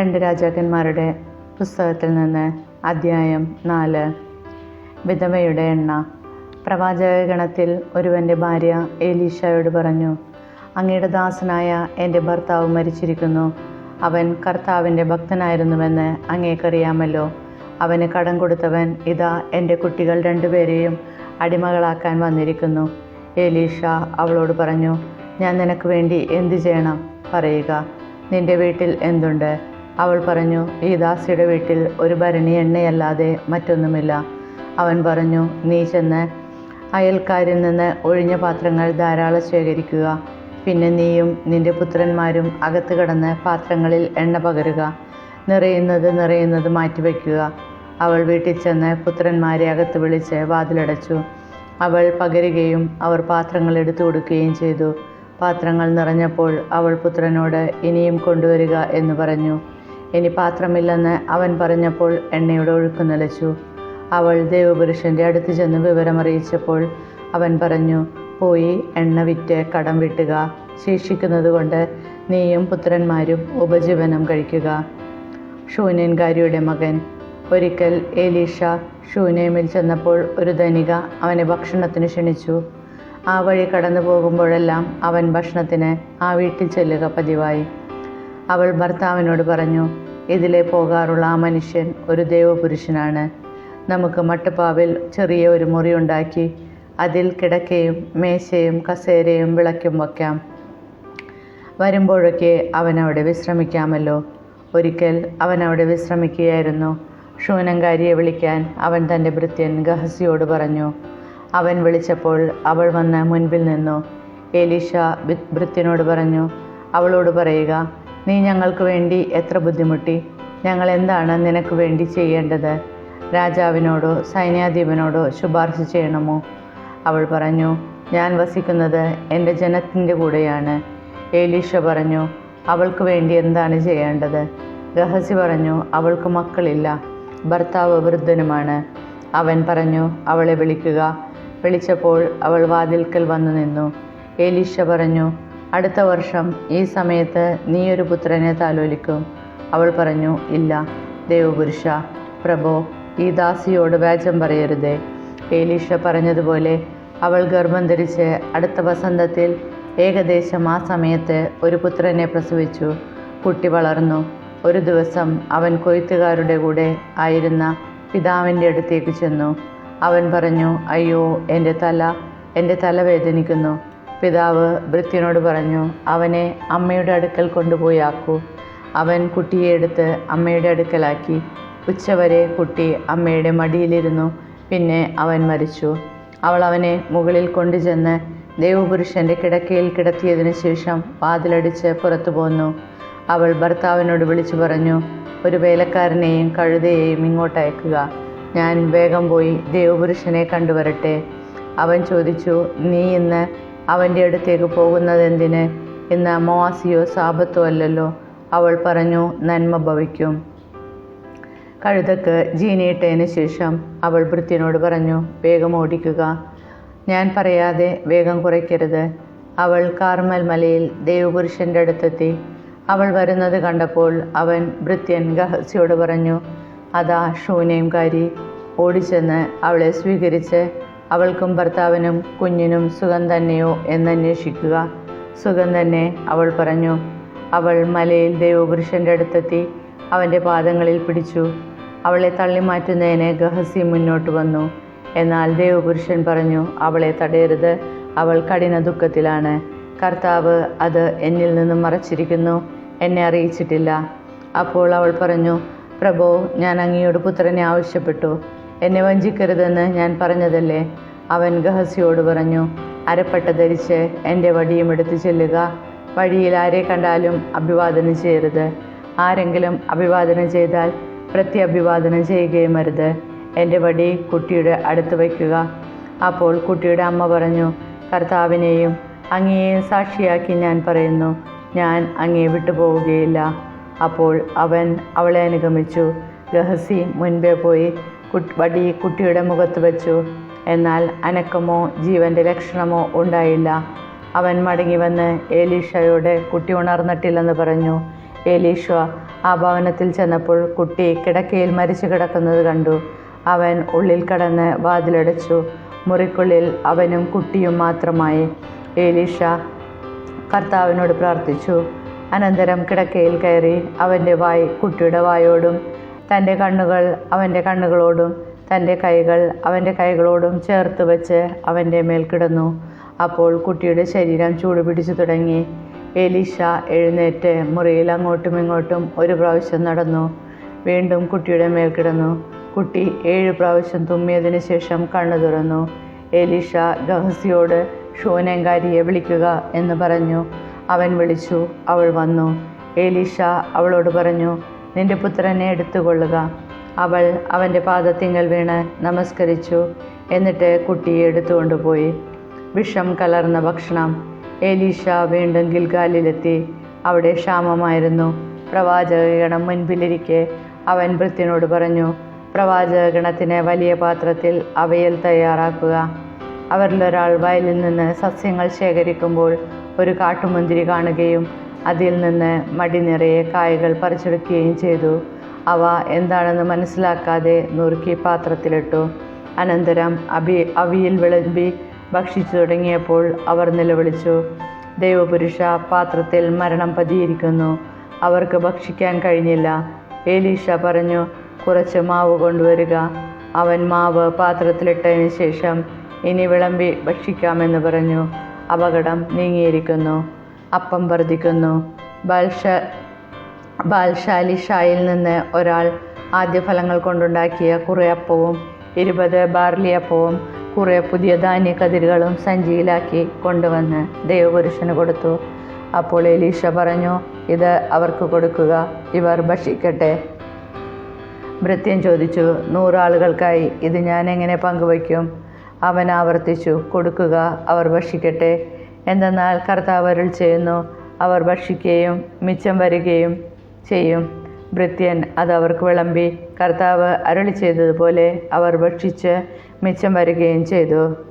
രണ്ട് രാജാക്കന്മാരുടെ പുസ്തകത്തിൽ നിന്ന് അധ്യായം നാല്. വിധവയുടെ എണ്ണ. പ്രവാചകഗണത്തിൽ ഒരുവന്റെ ഭാര്യ ഏലീഷയോട് പറഞ്ഞു അങ്ങയുടെ ദാസനായ എന്റെ ഭർത്താവ് മരിച്ചിരിക്കുന്നു. അവൻ കർത്താവിന്റെ ഭക്തനായിരുന്നുവെന്ന് അങ്ങേക്കറിയാമല്ലോ. അവന് കടം കൊടുത്തവൻ ഇതാ എന്റെ കുട്ടികൾ രണ്ടുപേരെയും അടിമകളാക്കാൻ വന്നിരിക്കുന്നു. ഏലീഷ അവളോട് പറഞ്ഞു ഞാൻ നിനക്ക് വേണ്ടി എന്തു ചെയ്യണം? പറയുക. നിന്റെ വീട്ടിൽ എന്തുണ്ട്? അവൾ പറഞ്ഞു ഈ ദാസിയുടെ വീട്ടിൽ ഒരു ഭരണി എണ്ണയല്ലാതെ മറ്റൊന്നുമില്ല. അവൻ പറഞ്ഞു നീ ചെന്ന് അയൽക്കാരിൽ നിന്ന് ഒഴിഞ്ഞ പാത്രങ്ങൾ ധാരാളം ശേഖരിക്കുക. പിന്നെ നീയും നിന്റെ പുത്രന്മാരും അകത്ത് കടന്ന് പാത്രങ്ങളിൽ എണ്ണ പകരുക. നിറയുന്നത് നിറയുന്നത് മാറ്റിവെക്കുക. അവൾ വീട്ടിൽ ചെന്ന് പുത്രന്മാരെ അകത്ത് വിളിച്ച് വാതിലടച്ചു. അവൾ പകരുകയും അവർ പാത്രങ്ങൾ എടുത്തു കൊടുക്കുകയും ചെയ്തു. പാത്രങ്ങൾ നിറഞ്ഞപ്പോൾ അവൾ പുത്രനോട് ഇനിയും കൊണ്ടുവരിക എന്ന് പറഞ്ഞു. ഇനി പാത്രമില്ലെന്ന് അവൻ പറഞ്ഞപ്പോൾ എണ്ണയുടെ ഒഴുക്ക് നിലച്ചു അവൾ ദേവപുരുഷന്റെ അടുത്ത് ചെന്ന് വിവരമറിയിച്ചപ്പോൾ അവൻ പറഞ്ഞു പോയി എണ്ണ വിറ്റ് കടം വിട്ടുക. ശേഷിക്കുന്നതുകൊണ്ട് നീയും പുത്രന്മാരും ഉപജീവനം കഴിക്കുക. ഷൂനൻകാരിയുടെ മകൻ. ഒരിക്കൽ ഏലീഷ ഷൂനേമിൽ ചെന്നപ്പോൾ ഒരു ധനിക അവനെ ഭക്ഷണത്തിന് ക്ഷണിച്ചു. ആ വഴി കടന്നു പോകുമ്പോഴെല്ലാം അവൻ ഭക്ഷണത്തിന് ആ വീട്ടിൽ ചെല്ലുക പതിവായി. അവൾ ഭർത്താവിനോട് പറഞ്ഞു ഇതിലെ പോകാറുള്ള ആ മനുഷ്യൻ ഒരു ദൈവപുരുഷനാണ്. നമുക്ക് മട്ടുപ്പാവിൽ ചെറിയ ഒരു മുറി ഉണ്ടാക്കി അതിൽ കിടക്കയും മേശയും കസേരയും വിളക്കും വയ്ക്കാം. വരുമ്പോഴൊക്കെ അവൻ അവിടെ വിശ്രമിക്കാമല്ലോ. ഒരിക്കൽ അവൻ അവിടെ വിശ്രമിക്കുകയായിരുന്നു. ഷൂനങ്കാരിയെ വിളിക്കാൻ അവൻ തന്റെ ഭൃത്യൻ ഗഹസിയോട് പറഞ്ഞു. അവൻ വിളിച്ചപ്പോൾ അവൾ വന്ന് മുൻപിൽ നിന്നു. ഏലീഷ ഭൃത്യനോട് പറഞ്ഞു അവളോട് പറയുക നീ ഞങ്ങൾക്ക് വേണ്ടി എത്ര ബുദ്ധിമുട്ടി? ഞങ്ങൾ എന്താണ് നിനക്ക് വേണ്ടി ചെയ്യേണ്ടത്? രാജാവിനോടോ സൈന്യാധിപനോടോ ശുപാർശ ചെയ്യണമോ? അവൾ പറഞ്ഞു ഞാൻ വസിക്കുന്നത് എന്റെ ജനത്തിന്റെ കൂടെയാണ്. ഏലീഷ പറഞ്ഞു അവൾക്ക് വേണ്ടി എന്താണ് ചെയ്യേണ്ടത്? രഹസ്യ പറഞ്ഞു അവൾക്ക് മക്കളില്ല ഭർത്താവ് വൃദ്ധനുമാണ്. അവൻ പറഞ്ഞു അവളെ വിളിക്കുക. വിളിച്ചപ്പോൾ അവൾ വാതിൽക്കൽ വന്നു നിന്നു. ഏലീഷ പറഞ്ഞു അടുത്ത വർഷം ഈ സമയത്ത് നീ ഒരു പുത്രനെ താലോലിക്കും. അവൾ പറഞ്ഞു ഇല്ല ദേവപുരുഷ പ്രഭോ ഈ ദാസിയോട് വ്യാജം പറയരുതേ. ഏലീഷ പറഞ്ഞതുപോലെ അവൾ ഗർഭം ധരിച്ച് അടുത്ത വസന്തത്തിൽ ഏകദേശം ആ സമയത്ത് ഒരു പുത്രനെ പ്രസവിച്ചു. കുട്ടി വളർന്നു. ഒരു ദിവസം അവൻ കൊയ്ത്തുകാരുടെ കൂടെ ആയിരുന്ന പിതാവിന്റെ അടുത്തേക്ക് ചെന്നു. അവൻ പറഞ്ഞു അയ്യോ എന്റെ തല എന്റെ തല വേദനിക്കുന്നു പിതാവ് ഭൃത്യനോട് പറഞ്ഞു അവനെ അമ്മയുടെ അടുക്കൽ കൊണ്ടുപോയി ആക്കൂ. അവൻ കുട്ടിയെ എടുത്ത് അമ്മയുടെ അടുക്കലാക്കി. ഉച്ചവരെ കുട്ടി അമ്മയുടെ മടിയിലിരുന്നു. പിന്നെ അവൻ മരിച്ചു. അവൾ അവനെ മുകളിൽ കൊണ്ടുചെന്ന് ദേവപുരുഷന്റെ കിടക്കയിൽ കിടത്തിയതിനു ശേഷം വാതിലടിച്ച് പുറത്തു പോന്നു. അവൾ ഭർത്താവിനോട് വിളിച്ചു പറഞ്ഞു ഒരു വേലക്കാരനെയും കഴുതയെയും ഇങ്ങോട്ടയക്കുക ഞാൻ വേഗം പോയി ദേവപുരുഷനെ കണ്ടുവരട്ടെ. അവൻ ചോദിച്ചു നീ ഇന്ന് അവന്റെ അടുത്തേക്ക് പോകുന്നത് എന്തിന് ഇന്ന് അമാവാസിയോ സാപത്തോ അല്ലല്ലോ. അവൾ പറഞ്ഞു നന്മ ഭവിക്കും. കഴുതക്ക് ജീനിയിട്ടതിന് ശേഷം അവൾ ഭൃത്യനോട് പറഞ്ഞു വേഗം ഓടിക്കുക. ഞാൻ പറയാതെ വേഗം കുറയ്ക്കരുത്. അവൾ കാർമൽ മലയിൽ ദേവപുരുഷന്റെ അടുത്തെത്തി. അവൾ വരുന്നത് കണ്ടപ്പോൾ അവൻ ഭൃത്യൻ ഗഹസ്യോട് പറഞ്ഞു അതാ ഷൂനേംകാരി ഓടിച്ചെന്ന് അവളെ സ്വീകരിച്ച് അവൾക്കും ഭർത്താവിനും കുഞ്ഞിനും സുഖം തന്നെയോ എന്നന്വേഷിക്കുക. സുഖം തന്നെ അവൾ പറഞ്ഞു. അവൾ മലയിൽ ദൈവപുരുഷന്റെ അടുത്തെത്തി അവന്റെ പാദങ്ങളിൽ പിടിച്ചു. അവളെ തള്ളിമാറ്റുന്നതിന് ഗഹസി മുന്നോട്ട് വന്നു. എന്നാൽ ദേവപുരുഷൻ പറഞ്ഞു അവളെ തടയരുത്. അവൾ കഠിന ദുഃഖത്തിലാണ്. കർത്താവ് അത് എന്നിൽ നിന്നും മറച്ചിരിക്കുന്നു. എന്നെ അറിയിച്ചിട്ടില്ല. അപ്പോൾ അവൾ പറഞ്ഞു പ്രഭോ ഞാൻ അങ്ങയോട് പുത്രനെ ആവശ്യപ്പെട്ടു. എന്നെ വഞ്ചിക്കരുതെന്ന് ഞാൻ പറഞ്ഞതല്ലേ? അവൻ ഗഹസിയോട് പറഞ്ഞു അരപ്പട്ട ധരിച്ച് എന്റെ വടിയും എടുത്തു ചെല്ലുക. വഴിയിൽ ആരെ കണ്ടാലും അഭിവാദനം ചെയ്യരുത്. ആരെങ്കിലും അഭിവാദനം ചെയ്താൽ പ്രത്യഭിവാദനം ചെയ്യുകയും അരുത്. എന്റെ വടി കുട്ടിയുടെ അടുത്ത് വയ്ക്കുക. അപ്പോൾ കുട്ടിയുടെ അമ്മ പറഞ്ഞു കർത്താവിനെയും അങ്ങയെയും സാക്ഷിയാക്കി ഞാൻ പറയുന്നു ഞാൻ അങ്ങയെ വിട്ടുപോവുകയില്ല അപ്പോൾ അവൻ അവളെ അനുഗമിച്ചു. ഗഹസി മുൻപേ പോയി വടി കുട്ടിയുടെ മുഖത്ത് വെച്ചു. എന്നാൽ അനക്കമോ ജീവന്റെ ലക്ഷണമോ ഉണ്ടായില്ല. അവൻ മടങ്ങി വന്ന് ഏലീഷയോട് കുട്ടി ഉണർന്നിട്ടില്ലെന്ന് പറഞ്ഞു. ഏലീഷ ആ ഭവനത്തിൽ ചെന്നപ്പോൾ കുട്ടി കിടക്കയിൽ മരിച്ചു കിടക്കുന്നത് കണ്ടു. അവൻ ഉള്ളിൽ കടന്ന് വാതിലടച്ചു. മുറിക്കുള്ളിൽ അവനും കുട്ടിയും മാത്രമായി. ഏലീഷ കർത്താവിനോട് പ്രാർത്ഥിച്ചു. അനന്തരം കിടക്കയിൽ കയറി അവന്റെ വായ് കുട്ടിയുടെ വായോടും തന്റെ കണ്ണുകൾ അവന്റെ കണ്ണുകളോടും തന്റെ കൈകൾ അവന്റെ കൈകളോടും ചേർത്ത് വെച്ച് അവന്റെ മേൽ കിടന്നു. അപ്പോൾ കുട്ടിയുടെ ശരീരം ചൂട് പിടിച്ചു തുടങ്ങി. എലീഷ എഴുന്നേറ്റ് മുറിയിൽ അങ്ങോട്ടും ഇങ്ങോട്ടും ഒരു പ്രാവശ്യം നടന്നു. വീണ്ടും കുട്ടിയുടെ മേൽ കിടന്നു. കുട്ടി ഏഴ് പ്രാവശ്യം തുമ്മിയതിന് ശേഷം കണ്ണു തുറന്നു. എലീഷ ഗഹസിയോട് ഷൂനങ്കാരിയെ വിളിക്കുക എന്ന് പറഞ്ഞു. അവൻ വിളിച്ചു. അവൾ വന്നു. എലീഷ അവളോട് പറഞ്ഞു നിന്റെ പുത്രനെ എടുത്തുകൊള്ളുക. അവൾ അവന്റെ പാദത്തിങ്കൽ വീണ് നമസ്കരിച്ചു. എന്നിട്ട് കുട്ടിയെ എടുത്തുകൊണ്ടുപോയി വിഷം കലർന്ന ഭക്ഷണം. ഏലീഷ വീണ്ടും ഗിൽഗാലിലെത്തി. അവിടെ ക്ഷാമമായിരുന്നു. പ്രവാചകഗണം മുൻപിലിരിക്കെ അവൻ ഭൃത്യനോട് പറഞ്ഞു പ്രവാചകഗണത്തിന് വലിയ പാത്രത്തിൽ അവയൽ തയ്യാറാക്കുക. അവരിലൊരാൾ വയലിൽ നിന്ന് സസ്യങ്ങൾ ശേഖരിക്കുമ്പോൾ ഒരു കാട്ടുമുന്തിരി കാണുകയും അതിൽ നിന്ന് മടി നിറയെ കായകൾ പറിച്ചെടുക്കുകയും ചെയ്തു. അവ എന്താണെന്ന് മനസ്സിലാക്കാതെ നുറുക്കി പാത്രത്തിലിട്ടു. അനന്തരം അഭി അവിയിൽ വിളമ്പി ഭക്ഷിച്ചു തുടങ്ങിയപ്പോൾ അവർ നിലവിളിച്ചു. ദൈവപുരുഷ പാത്രത്തിൽ മരണം പതിയിരിക്കുന്നു. അവർക്ക് ഭക്ഷിക്കാൻ കഴിഞ്ഞില്ല. ഏലീഷ പറഞ്ഞു കുറച്ച് മാവ് കൊണ്ടുവരിക. അവൻ മാവ് പാത്രത്തിലിട്ടതിന് ശേഷം ഇനി വിളമ്പി ഭക്ഷിക്കാമെന്ന് പറഞ്ഞു. അപകടം നീങ്ങിയിരിക്കുന്നു. അപ്പം വർദ്ധിക്കുന്നു. ബാൽഷ ബാൽശാലിഷായിൽ നിന്ന് ഒരാൾ ആദ്യഫലങ്ങൾ കൊണ്ടുണ്ടാക്കിയ കുറേ അപ്പവും ഇരുപത് ബാർലി അപ്പവും കുറേ പുതിയ ധാന്യ കതിരുകളും സഞ്ചിയിലാക്കി കൊണ്ടുവന്ന് ദൈവപുരുഷന് കൊടുത്തു. അപ്പോൾ എലീഷ പറഞ്ഞു ഇത് അവർക്ക് കൊടുക്കുക ഇവർ ഭക്ഷിക്കട്ടെ. ഭൃത്യൻ ചോദിച്ചു നൂറാളുകൾക്കായി ഇത് ഞാൻ എങ്ങനെ പങ്കുവയ്ക്കും? അവൻ ആവർത്തിച്ചു കൊടുക്കുക അവർ ഭക്ഷിക്കട്ടെ. എന്തെന്നാൽ കർത്താവ് അരുൾ ചെയ്യുന്നു. അവർ ഭക്ഷിക്കുകയും മിച്ചം വരികയും ചെയ്യും. ഭൃത്യൻ അത് അവർക്ക് വിളമ്പി കർത്താവ് അരുളി ചെയ്തതുപോലെ അവർ ഭക്ഷിച്ച് മിച്ചം വരികയും ചെയ്തു.